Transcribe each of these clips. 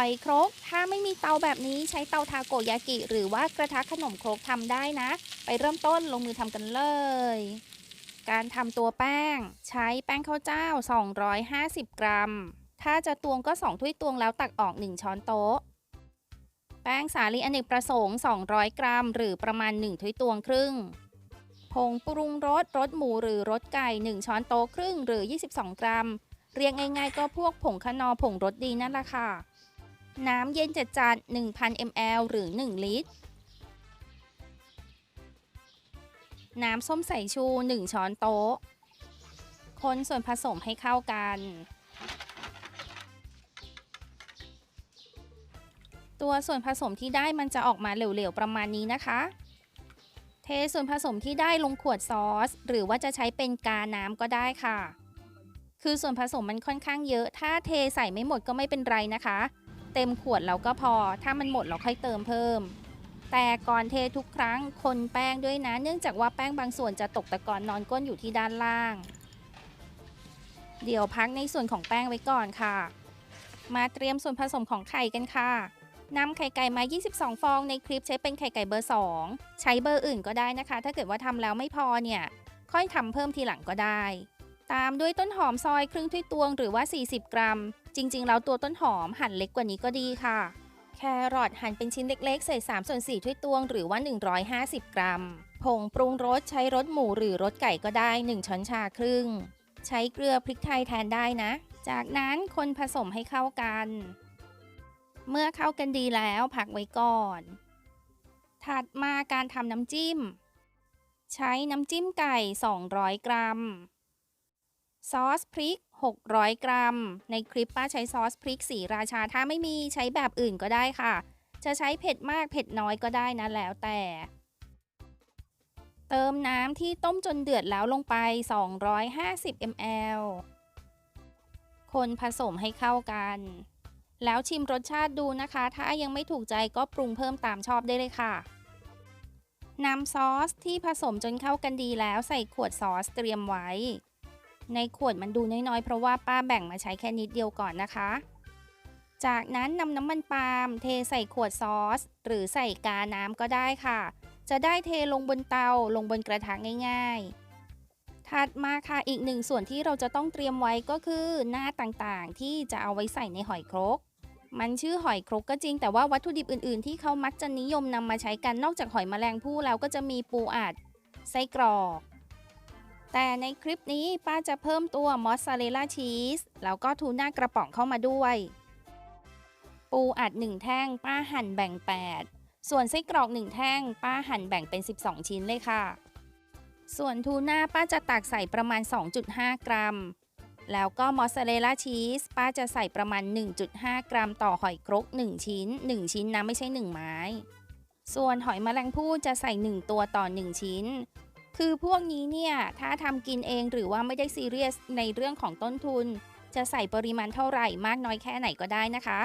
อยครก ถ้าไม่มีเตาแบบนี้ใช้เตาทาโกยากิ หรือว่ากระทะขนมครกทำได้นะ ไปเริ่มต้นลงมือทำกันเลย การทำตัวแป้ง ใช้แป้งข้าวเจ้า 250 กรัม ถ้าจะตวงก็ 2 ถ้วยตวงแล้วตักออก 1 ช้อนโต๊ะ แป้งสาลีอเนกประสงค์ 200 กรัม หรือประมาณ 1 ถ้วยตวงครึ่งผงปรุงรสรสหมูหรือรสไก่ 1 ช้อนโต๊ะครึ่งหรือ 22 กรัม เรียงง่ายๆก็พวกผงคะนอผงรสดีนั่นแหละค่ะ น้ำเย็นจัดจาน1,000 ml หรือ 1 ลิตร น้ำส้มสายชู 1 ช้อนโต๊ะ คนส่วนผสมให้เข้ากัน ตัวส่วนผสมที่ได้มันจะออกมาเหลวๆ ประมาณนี้นะคะ เทส่วนผสมที่ได้ลงขวดซอส หรือว่าจะใช้เป็นกาน้ำก็ได้ค่ะ คือส่วนผสมมันค่อนข้างเยอะ ถ้าเทใส่ไม่หมดก็ไม่เป็นไรนะคะ เต็มขวดเราก็พอ ถ้ามันหมดเราค่อยเติมเพิ่ม แต่ก่อนเททุกครั้งคนแป้งด้วยนะ เนื่องจากว่าแป้งบางส่วนจะตกตะกอนนอนก้นอยู่ที่ด้านล่าง เดี๋ยวพักในส่วนของแป้งไว้ก่อนค่ะ มาเตรียมส่วนผสมของไข่กันค่ะนำไข่ไก่มา 22 ฟอง ในคลิปใช้เป็นไข่ไก่เบอร์ 2 ใช้เบอร์อื่นก็ได้นะคะ ถ้าเกิดว่าทำแล้วไม่พอเนี่ย ค่อยทำเพิ่มทีหลังก็ได้ ตามด้วยต้นหอมซอยครึ่งถ้วยตวงหรือว่า 40 กรัม จริงๆ แล้วตัวต้นหอมหั่นเล็กกว่านี้ก็ดีค่ะ แครอทหั่นเป็นชิ้นเล็กๆ ใส่3ส่วน4ถ้วยตวงหรือว่า 150 กรัม ผงปรุงรสใช้รสหมูหรือรสไก่ก็ได้ 1 ช้อนชาครึ่ง ใช้เกลือพริกไทยแทนได้นะ จากนั้นคนผสมให้เข้ากัน เมื่อเข้ากันดีแล้วพักไว้ก่อน ถัดมาการทำน้ำจิ้ม ใช้น้ำจิ้มไก่ 200 กรัม ซอสพริก 600 กรัม ในคลิปป้าใช้ซอสพริกสีราชาถ้าไม่มีใช้แบบอื่นก็ได้ค่ะ จะใช้เผ็ดมากเผ็ดน้อยก็ได้นะแล้วแต่ เติมน้ำที่ต้มจนเดือดแล้วลงไป 250 ml คนผสมให้เข้ากัน แล้วชิมรสชาติดูนะคะ ถ้ายังไม่ถูกใจก็ปรุงเพิ่มตามชอบได้เลยค่ะนำซอสที่ผสมจนเข้ากันดีแล้วใส่ขวดซอสเตรียมไว้ ในขวดมันดูน้อยๆ เพราะว่าป้าแบ่งมาใช้แค่นิดเดียวก่อนนะคะ จากนั้นนำน้ำมันปาล์มเทใส่ขวดซอส หรือใส่กาน้ำก็ได้ค่ะ จะได้เทลงบนเตาลงบนกระทะง่าย ๆ ถัดมาค่ะอีกหนึ่งส่วนที่เราจะต้องเตรียมไว้ก็คือหน้าต่างๆ ที่จะเอาไว้ใส่ในหอยครก มันชื่อหอยครกก็จริง แต่ว่าวัตถุดิบอื่นๆ ที่เขามักจะนิยมนำมาใช้กันนอกจากหอยแมลงภู่แล้วก็จะมีปูอัดไส้กรอก แต่ในคลิปนี้ป้าจะเพิ่มตัวมอสซาเรลล่าชีสแล้วก็ทูน่ากระป๋องเข้ามาด้วย ปูอัด 1 แท่งป้าหั่นแบ่ง 8 ส่วนไส้กรอก 1 แท่ง ป้าหั่นแบ่งเป็น 12 ชิ้นเลยค่ะ ส่วนทูน่าป้าจะตักใส่ประมาณ 2.5 กรัม แล้วก็มอสซาเรลล่าชีสป้าจะใส่ประมาณ 1.5 กรัมต่อหอยครก 1 ชิ้น 1 ชิ้นนะไม่ใช่ 1 ไม้ ส่วนหอยแมลงภู่จะใส่ 1 ตัวต่อ 1 ชิ้น คือพวกนี้เนี่ยถ้าทำกินเองหรือว่าไม่ได้ซีเรียสในเรื่องของต้นทุน จะใส่ปริมาณเท่าไหร่มากน้อยแค่ไหนก็ได้นะคะ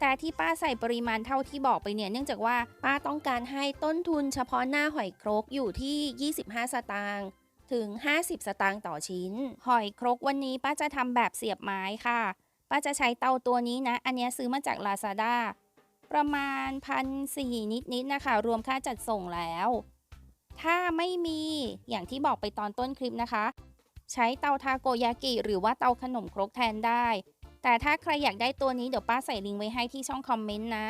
แต่ที่ป้าใส่ปริมาณเท่าที่บอกไปเนี่ยเนื่องจากว่าป้าต้องการให้ต้นทุนเฉพาะหน้าหอยครกอยู่ที่ 25 สตางค์ถึง 50 สตางค์ต่อชิ้น หอยครกวันนี้ป้าจะทำแบบเสียบไม้ค่ะ ป้าจะใช้เตาตัวนี้นะ อันนี้ซื้อมาจาก Lazada ประมาณพันสี่นิดๆนะคะ รวมค่าจัดส่งแล้ว ถ้าไม่มีอย่างที่บอกไปตอนต้นคลิปนะคะ ใช้เตาทาโกยากิหรือว่าเตาขนมครกแทนได้ แต่ถ้าใครอยากได้ตัวนี้เดี๋ยวป้าใส่ลิงก์ไว้ให้ที่ช่องคอมเมนต์นะ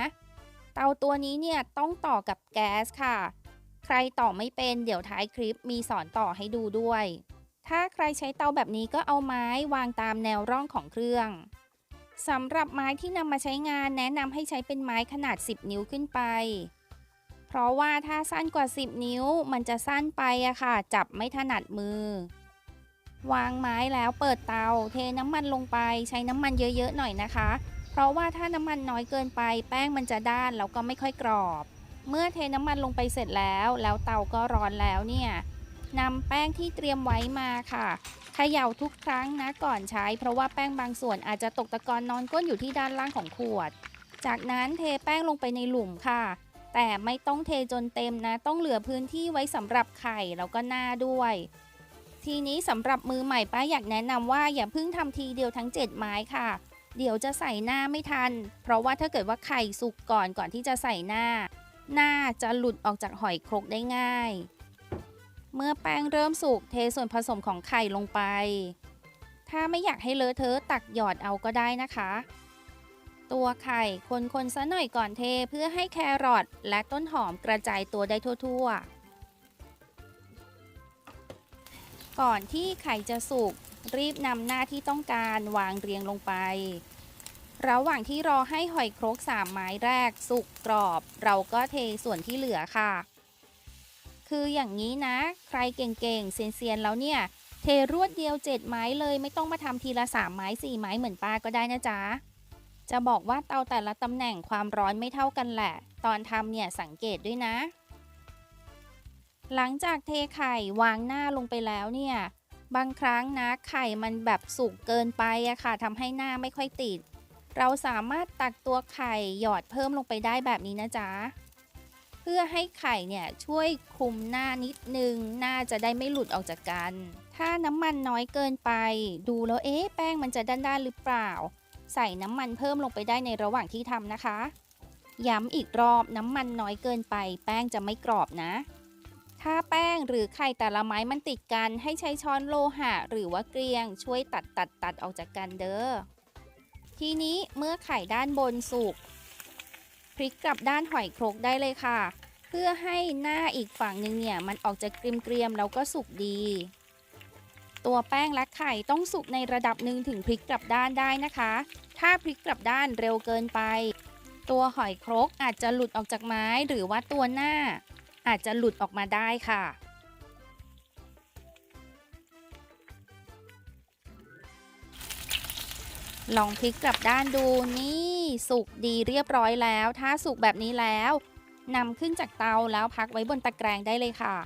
เตาตัวนี้เนี่ยต้องต่อกับแก๊สค่ะ ใครต่อไม่เป็นเดี๋ยวท้ายคลิปมีสอนต่อให้ดูด้วย ถ้าใครใช้เตาแบบนี้ก็เอาไม้วางตามแนวร่องของเครื่องสำหรับไม้ที่นำมาใช้งานแนะนำให้ใช้เป็นไม้ขนาด 10 นิ้วขึ้นไป เพราะว่าถ้าสั้นกว่า 10 นิ้วมันจะสั้นไปอะค่ะ จับไม่ถนัดมือ วางไม้แล้วเปิดเตา เทน้ำมันลงไป ใช้น้ำมันเยอะๆหน่อยนะคะ เพราะว่าถ้าน้ำมันน้อยเกินไปแป้งมันจะด้านแล้วก็ไม่ค่อยกรอบ เมื่อเทน้ำมันลงไปเสร็จแล้ว แล้วเตาก็ร้อนแล้วเนี่ยนำแป้งที่เตรียมไว้มาค่ะเขย่าทุกครั้งนะก่อนใช้ เพราะว่าแป้งบางส่วนอาจจะตกตะกอนนอนก้นอยู่ที่ด้านล่างของขวด จากนั้นเทแป้งลงไปในหลุมค่ะ แต่ไม่ต้องเทจนเต็มนะ ต้องเหลือพื้นที่ไว้สำหรับไข่แล้วก็หน้าด้วย ทีนี้สำหรับมือใหม่ป้าอยากแนะนำว่าอย่าเพิ่งทำทีเดียวทั้ง 7 ไม้ค่ะ เดี๋ยวจะใส่หน้าไม่ทัน เพราะว่าถ้าเกิดว่าไข่สุกก่อนก่อนที่จะใส่หน้า หน้าจะหลุดออกจากหอยครกได้ง่าย เมื่อแป้งเริ่มสุกเทส่วนผสมของไข่ลงไป ถ้าไม่อยากให้เลอะเทอะตักหยอดเอาก็ได้นะคะ ตัวไข่ คนๆซะหน่อยก่อนเทเพื่อให้แครอทและต้นหอมกระจายตัวได้ทั่วๆ ก่อนที่ไข่จะสุก รีบนำหน้าที่ต้องการวางเรียงลงไประหว่างที่รอให้หอยครกสามไม้แรกสุกกรอบ เราก็เทส่วนที่เหลือค่ะ คืออย่างนี้นะ ใครเก่งๆ เซียนๆ แล้วเนี่ย เทรวดเดียวเจ็ดไม้เลยไม่ต้องมาทำทีละสามไม้สี่ไม้เหมือนป้าก็ได้นะจ๊ะ จะบอกว่าเตาแต่ละตำแหน่งความร้อนไม่เท่ากันแหละ ตอนทำเนี่ยสังเกตด้วยนะ หลังจากเทไข่วางหน้าลงไปแล้วเนี่ยบางครั้งนะไข่มันแบบสุกเกินไปอะค่ะทำให้หน้าไม่ค่อยติด เราสามารถตักตัวไข่หยอดเพิ่มลงไปได้แบบนี้นะจ๊ะเพื่อให้ไข่เนี่ยช่วยคลุมหน้านิดนึง หน้าจะได้ไม่หลุดออกจากกัน ถ้าน้ำมันน้อยเกินไป ดูแล้วเอ๊ะแป้งมันจะด้านๆหรือเปล่า ใส่น้ำมันเพิ่มลงไปได้ในระหว่างที่ทำนะคะ ย้ำอีกรอบน้ำมันน้อยเกินไป แป้งจะไม่กรอบนะ ถ้าแป้งหรือไข่แต่ละไม้มันติดกัน ให้ใช้ช้อนโลหะ หรือว่าเกลียง ช่วยตัดตัดตัดออกจากกันเด้อ ทีนี้เมื่อไข่ด้านบนสุกพลิกกลับด้านหอยครกได้เลยค่ะ เพื่อให้หน้าอีกฝั่งหนึ่งเนี่ยมันออกจะเกรียมๆแล้วก็สุกดี ตัวแป้งและไข่ต้องสุกในระดับหนึ่งถึงพลิกกลับด้านได้นะคะ ถ้าพลิกกลับด้านเร็วเกินไป ตัวหอยโครกอาจจะหลุดออกจากไม้หรือว่าตัวหน้า อาจจะหลุดออกมาได้ค่ะ ลองพลิกกลับด้านดูนี่สุกดีเรียบร้อยแล้ว ถ้าสุกแบบนี้แล้วนำขึ้นจากเตาแล้วพักไว้บนตะแกรงได้เลยค่ะ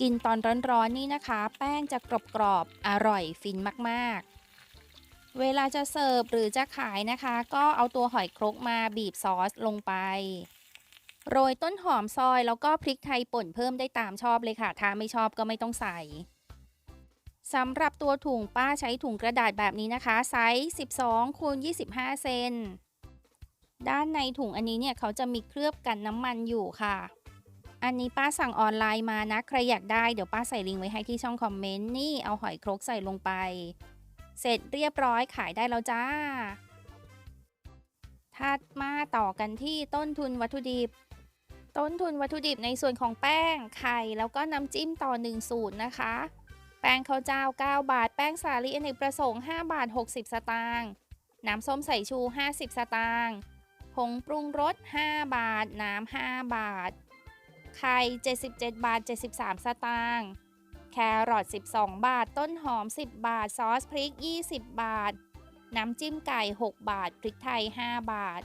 กินตอนร้อนๆนี่นะคะ แป้งจะกรอบๆอร่อยฟินมากๆ เวลาจะเสิร์ฟหรือจะขายนะคะ ก็เอาตัวหอยครกมาบีบซอสลงไป โรยต้นหอมซอยแล้วก็พริกไทยป่นเพิ่มได้ตามชอบเลยค่ะ ถ้าไม่ชอบก็ไม่ต้องใส่สำหรับตัวถุงป้าใช้ถุงกระดาษแบบนี้นะคะ ไซส์ 12คูณ25 เซน ด้านในถุงอันนี้เนี่ยเขาจะมีเคลือบกันน้ำมันอยู่ค่ะ อันนี้ป้าสั่งออนไลน์มานะ ใครอยากได้เดี๋ยวป้าใส่ลิงก์ไว้ให้ที่ช่องคอมเมนต์นี่เอาหอยครกใส่ลงไป เสร็จเรียบร้อยขายได้แล้วจ้า ถัดมาต่อกันที่ต้นทุนวัตถุดิบ ต้นทุนวัตถุดิบในส่วนของแป้งไข่แล้วก็น้ำจิ้มต่อ1สูตรนะคะ แป้งข้าวเจ้า 9 บาท แป้งสาลีอเนกประสงค์5บาท 60 สตางค์น้ำส้มสายชู 50 สตางค์ผงปรุงรส 5 บาท น้ำ 5 บาท ไข่ 77 บาท 73 สตางค์แครอท12 บาท ต้นหอม 10 บาท ซอสพริก 20 บาท น้ำจิ้มไก่ 6 บาท พริกไทย 5 บาท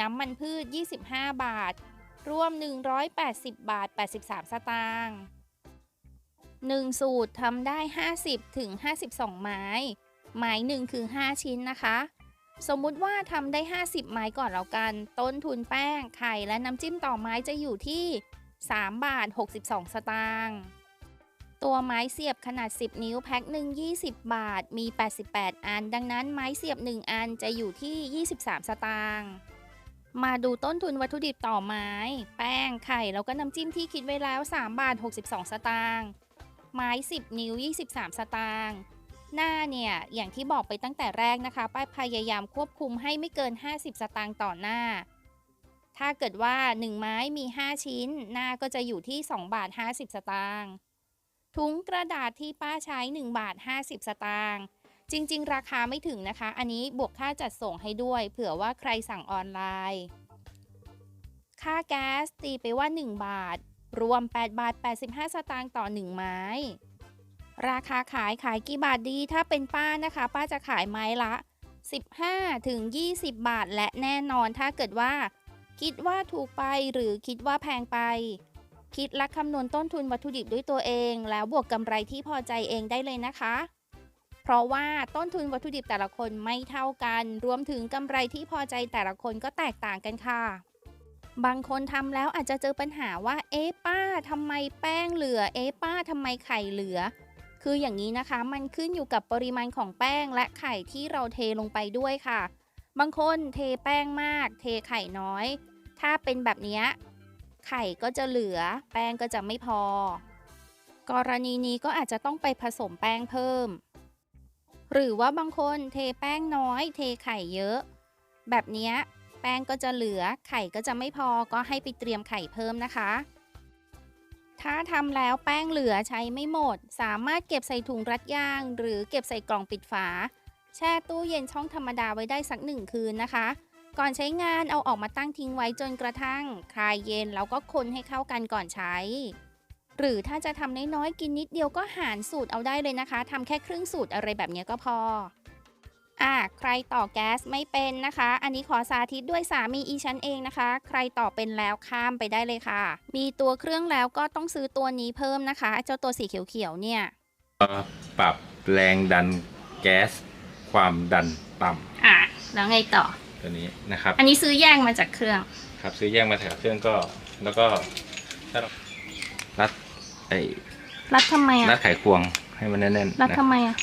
น้ำมันพืช 25 บาท รวม 180 บาท 83 สตางค์1สูตรทำได้ 50 ถึง 52 ไม้ ไม้หนึ่งคือ 5 ชิ้นนะคะ สมมุติว่าทำได้ 50 ไม้ก่อนแล้วกัน ต้นทุนแป้ง ไข่ และน้ำจิ้มต่อไม้จะอยู่ที่ 3 บาท 62 สตางค์ตัวไม้เสียบขนาด 10 นิ้วแพ็คหนึ่ง20 บาท มี 88 อัน ดังนั้นไม้เสียบ 1 อันจะอยู่ที่ 23 สตางค์มาดูต้นทุนวัตถุดิบต่อไม้ แป้งไข่แล้วก็น้ำจิ้มที่คิดไว้แล้ว 3 บาท 62 สตางค์ไม้ 10 นิ้ว 23 สตางค์หน้าเนี่ย อย่างที่บอกไปตั้งแต่แรกนะคะ ป้ายพยายามควบคุมให้ไม่เกิน 50 สตางค์ต่อหน้า ถ้าเกิดว่า 1 ไม้มี 5 ชิ้น หน้าก็จะอยู่ที่ 2 บาท 50 สตางค์ ถุงกระดาษที่ป้าใช้ 1 บาท 50 สตางค์ จริง ๆ ราคาไม่ถึงนะคะ อันนี้บวกค่าจัดส่งให้ด้วย เผื่อว่าใครสั่งออนไลน์ ค่าแก๊สตีไปว่า 1 บาท รวม 8 บาท 85 สตางค์ต่อ 1 ไม้ ราคาขายขายกี่บาทดี ถ้าเป็นป้านะคะ ป้าจะขายไม้ละ 15ถึง20 บาท และแน่นอนถ้าเกิดว่า คิดว่าถูกไปหรือคิดว่าแพงไป คิดและคำนวณต้นทุนวัตถุดิบด้วยตัวเอง แล้วบวกกำไรที่พอใจเองได้เลยนะคะ เพราะว่าต้นทุนวัตถุดิบแต่ละคนไม่เท่ากัน รวมถึงกำไรที่พอใจแต่ละคนก็แตกต่างกันค่ะ บางคนทำแล้วอาจจะเจอปัญหาว่า เอ๊ะป้าทำไมแป้งเหลือ เอ๊ะป้าทำไมไข่เหลือ คืออย่างนี้นะคะ มันขึ้นอยู่กับปริมาณของแป้งและไข่ที่เราเทลงไปด้วยค่ะ บางคนเทแป้งมาก เทไข่น้อย ถ้าเป็นแบบนี้ไข่ก็จะเหลือ แป้งก็จะไม่พอ กรณีนี้ก็อาจจะต้องไปผสมแป้งเพิ่ม หรือว่าบางคนเทแป้งน้อย เทไข่เยอะ แบบนี้แป้งก็จะเหลือ ไข่ก็จะไม่พอก็ให้ไปเตรียมไข่เพิ่มนะคะ ถ้าทำแล้วแป้งเหลือใช้ไม่หมด สามารถเก็บใส่ถุงรัดยาง หรือเก็บใส่กล่องปิดฝา แช่ตู้เย็นช่องธรรมดาไว้ได้สักหนึ่งคืนนะคะ ก่อนใช้งานเอาออกมาตั้งทิ้งไว้จนกระทั่ง คลายเย็นแล้วก็คนให้เข้ากันก่อนใช้ หรือถ้าจะทำน้อยๆกินนิดเดียวก็หารสูตรเอาได้เลยนะคะทำแค่ครึ่งสูตรอะไรแบบนี้ก็พออะใครต่อแก๊สไม่เป็นนะคะ อันนี้ขอสาธิตด้วยสามีอีฉันเองนะคะ ใครต่อเป็นแล้วข้ามไปได้เลยค่ะ มีตัวเครื่องแล้วก็ต้องซื้อตัวนี้เพิ่มนะคะ เจ้าตัวสีเขียวๆเนี่ยปรับแรงดันแก๊ส ความดันต่อะแล้วไงต่อำตัวนี้นะครับ อันนี้ซื้อแยกมาจากเครื่อง ครับซื้อแยกมาแถวเครื่องก็แล้วก็ถ้าเรารัดไอ้รัดทำไมรัอะดไขควงให้มันแน่นๆรัดนะทำไมอะ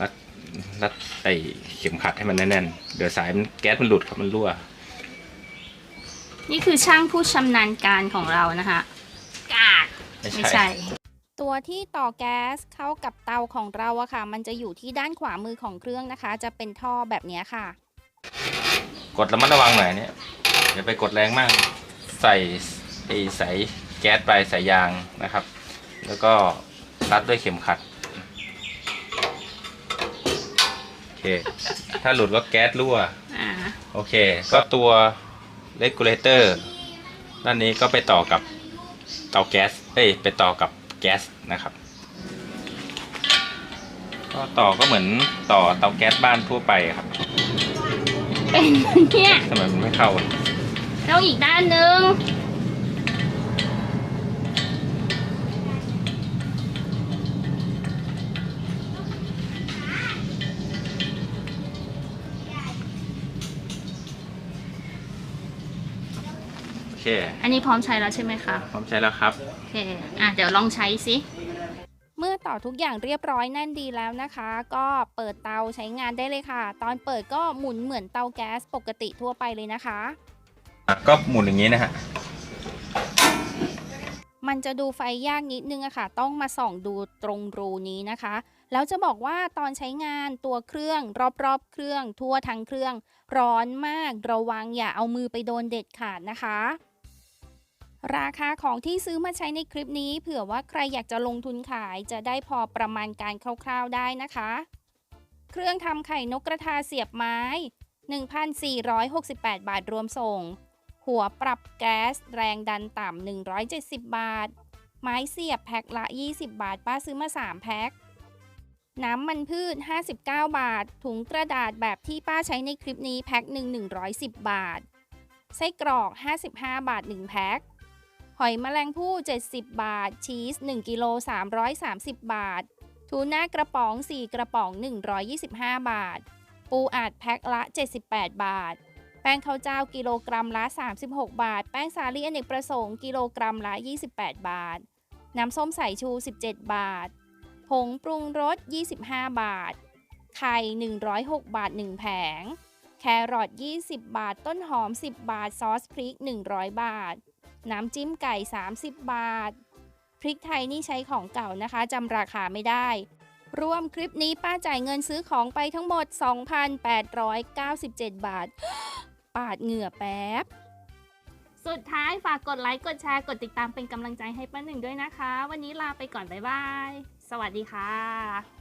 รัดรัดไอ้เข็มขัดให้มันแน่นๆเดี๋ยวสายมันแก๊สมันหลุดครับมันรั่ว นี่คือช่างผู้ชำนาญการของเรานะคะกากไม่ไม่ใช่ใช่ ตัวที่ต่อแก๊สเข้ากับเตาของเราอะค่ะ มันจะอยู่ที่ด้านขวามือของเครื่องนะคะ จะเป็นท่อแบบนี้ค่ะ กดระมัดระวังหน่อยเนี่ยอย่าไปกดแรงมาก ใส่ไอ้สายแก๊สไปสายยางนะครับ แล้วก็รัดด้วยเข็มขัดโอเค ถ้าหลุดก็แก๊สรั่วอโอเค ก็ตัว regulator ด้านนี้ก็ไปต่อกับเตาแก๊สเอ้ยไปต่อกับ แก๊สนะครับ ก็ต่อก็เหมือนต่อเตาแก๊สบ้านทั่วไปครับเป็นเนี่ยทำไมมันไม่เข้าแล้วอีกด้านหนึ่ง เค อันนี้พร้อมใช้แล้วใช่ไหมคะพร้อมใช้แล้วครับ โอเค อะเดี๋ยวลองใช้สิเมื่อต่อทุกอย่างเรียบร้อยแน่นดีแล้วนะคะ ก็เปิดเตาใช้งานได้เลยค่ะ ตอนเปิดก็หมุนเหมือนเตาแก๊สปกติทั่วไปเลยนะคะอะก็หมุนอย่างนี้นะฮะมันจะดูไฟยากนิดนึงอะค่ะ ต้องมาส่องดูตรงรูนี้นะคะ แล้วจะบอกว่าตอนใช้งานตัวเครื่องรอบๆ เครื่องทั่วทั้งเครื่อง ร้อนมากระวังอย่าเอามือไปโดนเด็ดขาดนะคะ ราคาของที่ซื้อมาใช้ในคลิปนี้ เผื่อว่าใครอยากจะลงทุนขายจะได้พอประมาณการคร่าวๆได้นะคะ เครื่องทำไข่นกกระทาเสียบไม้ 1,468 บาทรวมส่ง หัวปรับแก๊สแรงดันต่ำ170 บาท ไม้เสียบแพ็คละ 20 บาท ป้าซื้อมา 3 แพ็ค น้ำมันพืช 59 บาท ถุงกระดาษแบบที่ป้าใช้ในคลิปนี้แพ็คหนึ่ง110 บาท ไส้กรอก 55 บาท 1 แพ็ค หอยแมลงภู่ 70 บาท ชีส 1 กิโล 330 บาท ทูน่ากระป๋อง 4 กระป๋อง 125 บาท ปูอัดแพ็คละ 78 บาท แป้งข้าวเจ้ากิโลกรัมละ 36 บาท แป้งสาลีอเนกประสงค์กิโลกรัมละ 28 บาท น้ำส้มสายชู 17 บาท ผงปรุงรส 25 บาท ไข่ 106 บาท 1 แผง แครอท 20 บาท ต้นหอม 10 บาท ซอสพริก 100 บาท น้ำจิ้มไก่ 30 บาท พริกไทยนี่ใช้ของเก่านะคะจำราคาไม่ได้ รวมคลิปนี้ป้าจ่ายเงินซื้อของไปทั้งหมด 2,897 บาท ปาดเหงื่อแป๊บ สุดท้ายฝากกดไลค์กดแชร์กดติดตามเป็นกำลังใจให้ป้าหนึ่งด้วยนะคะ วันนี้ลาไปก่อน บ๊ายบาย สวัสดีค่ะ